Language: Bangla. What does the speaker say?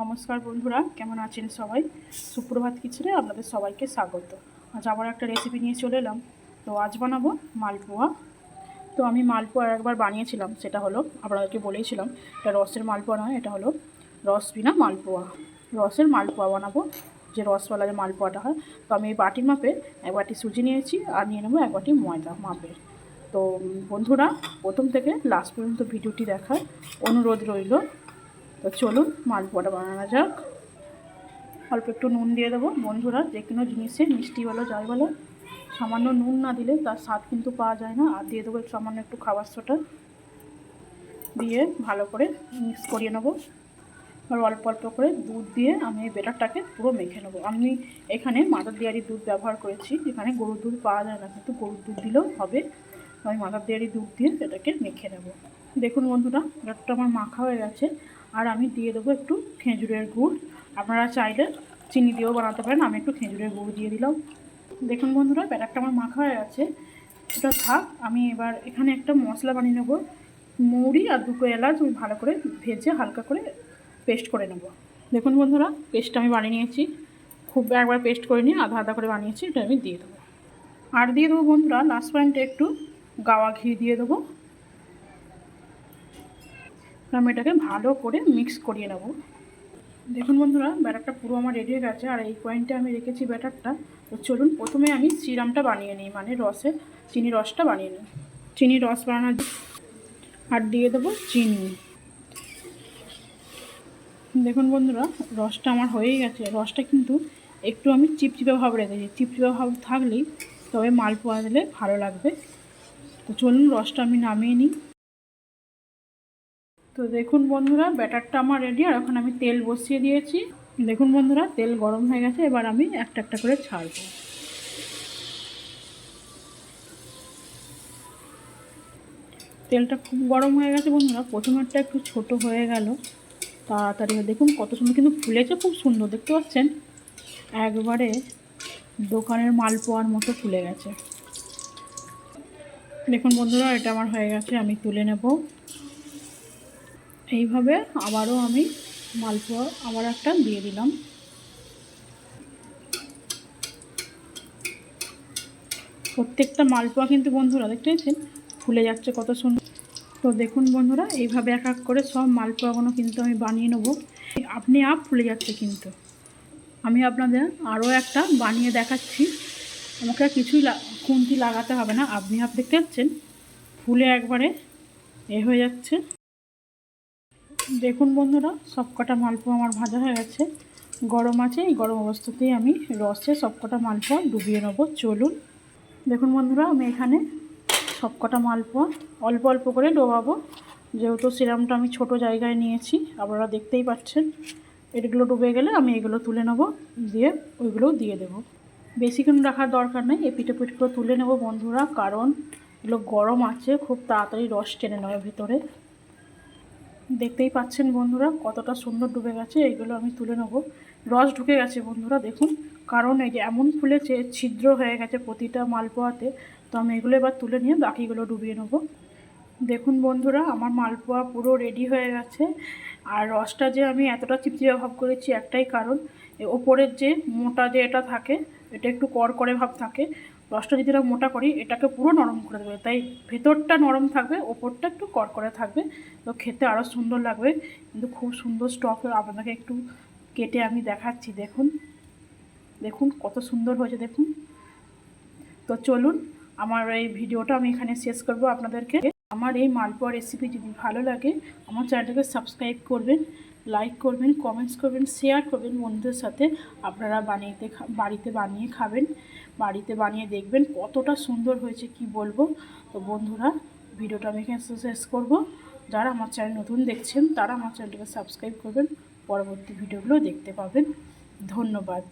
নমস্কার বন্ধুরা, কেমন আছেন সবাই? সুপ্রভাত কিচেনে আপনাদের সবাইকে স্বাগত। আজ আবার একটা রেসিপি নিয়ে চলে এলাম। তো আজ বানাবো মালপোয়া। তো আমি মালপোয়া একবার বানিয়েছিলাম, সেটা হলো, আপনাদেরকে বলেইছিলাম এটা রসের মালপোয়া নয়, এটা হলো রস বিনা মালপোয়া। রসের মালপোয়া বানাবো, যে রসওয়ালা যে মালপোয়াটা হয়। তো আমি এই বাটি মাপে এক বাটি সুজি নিয়েছি, আর নিয়ে নেব এক বাটি ময়দা মাপের তো বন্ধুরা, প্রথম থেকে লাস্ট পর্যন্ত ভিডিওটি দেখার অনুরোধ রইল। তো চলুন মালপোয়াটা বানানো যাক। অল্প একটু নুন দিয়ে দেবো। বন্ধুরা, যে কোনো জিনিসে মিষ্টি বলো, যাই বলো, সামান্য নুন না দিলে তার স্বাদ কিন্তু পাওয়া যায় না। আর দিয়ে দেবো সামান্য একটু খাবার সোটা। দিয়ে ভালো করে মিক্স করিয়ে নেব। আর অল্প অল্প করে দুধ দিয়ে আমি এই বেটারটাকে পুরো মেখে নেব। আমি এখানে মাদার দেয়ারি দুধ ব্যবহার করেছি। এখানে গরুর দুধ পাওয়া যায় না, কিন্তু গরুর দুধ দিলেও হবে। আমি মাদার দেয়ারি দুধ দিয়ে এটাকে মেখে নেব। দেখুন বন্ধুরা ব্যাটারটা আমার মাখা হয়ে গেছে। আর আমি দিয়ে দেবো একটু খেজুরের গুড়। আপনারা চাইলে চিনি দিয়েও বানাতে পারেন, আমি একটু খেজুরের গুড় দিয়ে দিলাম। দেখুন বন্ধুরা, ব্যাটারটা আমার মাখা হয়ে আছে ওটা থাক, আমি এবার এখানে একটা মশলা বানিয়ে নেব। মৌরি আর দুটো এলাচ আমি ভালো করে ভেজে হালকা করে পেস্ট করে নেব। দেখুন বন্ধুরা, পেস্টটা আমি বানিয়ে নিয়েছি। খুব একবার পেস্ট করে নিয়ে আধা আধা করে বানিয়েছি, এটা আমি দিয়ে দেবো। আর দিয়ে দেবো বন্ধুরা লাস্ট পয়েন্টে একটু গাওয়া ঘি দিয়ে দেবো। আমি এটাকে ভালো করে মিক্স করিয়ে নেব। দেখুন বন্ধুরা, ব্যাটারটা পুরো আমার রেডি হয়ে গেছে। আর এই পয়েন্টে আমি রেখেছি ব্যাটারটা। তো চলুন, প্রথমে আমি সিরামটা বানিয়ে নিই মানে রসের চিনি রসটা বানিয়ে নিই। চিনি রস বানানোর আর দিয়ে দেবো চিনি। দেখুন বন্ধুরা, রসটা আমার হয়েই গেছে। রসটা কিন্তু একটু আমি চিপচিপে ভাব রেখেছি। চিপচিপে ভাব থাকলেই তবে মালপোয়া দিলে ভালো লাগবে। তো চলুন, রসটা আমি নামিয়ে নিই। তো দেখুন বন্ধুরা, ব্যাটারটা আমার রেডি আর এখন আমি তেল বসিয়ে দিয়েছি। দেখুন বন্ধুরা, তেল গরম হয়ে গেছে, এবার আমি একটা একটা করে ছাড়বো। তেলটা খুব গরম হয়ে গেছে বন্ধুরা, প্রথমেরটা একটু ছোট হয়ে গেল। তাড়াতাড়ি দেখুন কত সুন্দর, কিন্তু ফুলেছে খুব সুন্দর, দেখতে পাচ্ছেন? একবারে দোকানের মাল মালপোয়ার মতো ফুলে গেছে। দেখুন বন্ধুরা, এটা আমার হয়ে গেছে, আমি তুলে নেব। এইভাবে আবারও আমি মালপোয়া আবার একটা দিয়ে দিলাম। প্রত্যেকটা মালপোয়া কিন্তু বন্ধুরা দেখতে পেয়েছেন ফুলে যাচ্ছে কত সুন্দর। তো দেখুন বন্ধুরা, এইভাবে এক এক করে সব মালপোয়াগুলো কিন্তু আমি বানিয়ে নেব। আপনি আপ ফুলে যাচ্ছে কিন্তু। আমি আপনাদের আরও একটা বানিয়ে দেখাচ্ছি। আমাকে কিছুই খুন্তি লাগাতে হবে না। আপনি আপ দেখতে পাচ্ছেন, ফুলে একবারে এ হয়ে যাচ্ছে। দেখুন বন্ধুরা সব কটা মালপোয়া আমার ভাজা হয়ে গেছে। গরম আছে, এই গরম অবস্থাতেই আমি রসে সব কটা মালপোয়া ডুবিয়ে নেব। চলুন, দেখুন বন্ধুরা, আমি এখানে সব কটা মালপোয়া অল্প অল্প করে ডোবাবো। যেহেতু সিরামটা আমি ছোট জায়গায় নিয়েছি, আপনারা দেখতেই পাচ্ছেন। এগুলো ডুবে গেলে আমি এগুলো তুলে নেব, দিয়ে ওইগুলো দিয়ে দেবো। বেশিক্ষণ রাখার দরকার নেই এই পিঠে পিঠগুলো তুলে নেব বন্ধুরা, কারণ এগুলো গরম আছে, খুব তাড়াতাড়ি রস টেনে নেবে ভেতরে। দেখতেই পাচ্ছেন বন্ধুরা, কতটা সুন্দর ডুবে গেছে, এইগুলো আমি তুলে নেব। রস ঢুকে গেছে বন্ধুরা, দেখুন। কারণ এই যে এমন ফুলেছে ছিদ্র হয়ে গেছে প্রতিটা মালপোয়াতে, তো আমি এগুলো এবার তুলে নিয়ে বাকিগুলো ডুবিয়ে নেব। দেখুন বন্ধুরা, আমার মালপোয়া পুরো রেডি হয়ে গেছে। আর রসটা যে আমি এতটা চিপচিপে ভাব করেছি একটাই কারণ ওপরের যে মোটা যে এটা থাকে, এটা একটু কড়কড়ে ভাব থাকে রসটা যদি আমরা মোটা করি, এটাকে পুরো নরম করে দেবে। তাই ভেতরটা নরম থাকবে, ওপরটা একটু কড়কড়ে থাকবে। তো খেতে আরও সুন্দর লাগবে। কিন্তু খুব সুন্দর স্টক আপনাকে একটু কেটে আমি দেখাচ্ছি। দেখুন দেখুন কত সুন্দর হয়েছে, দেখুন। তো চলুন, আমার এই ভিডিওটা আমি এখানে শেষ করব আপনাদেরকে। আমার এই মালপোয়া রেসিপি যদি ভালো লাগে, আমার চ্যানেলটাকে সাবস্ক্রাইব করবেন। লাইক করবেন কমেন্টস করবেন শেয়ার করবেন, বন্ধুদের সাথে আপনারা বানিয়েতে বাড়িতে বানিয়ে খাবেন, বাড়িতে বানিয়ে দেখবেন কতটা সুন্দর হয়েছে কি বলব। তো বন্ধুরা, ভিডিওটা আমি এখানে শেষ করব। যারা আমার চ্যানেল নতুন দেখছেন, তারা আমার চ্যানেলটাকে সাবস্ক্রাইব করবেন, পরবর্তী ভিডিওগুলো দেখতে পাবেন। ধন্যবাদ।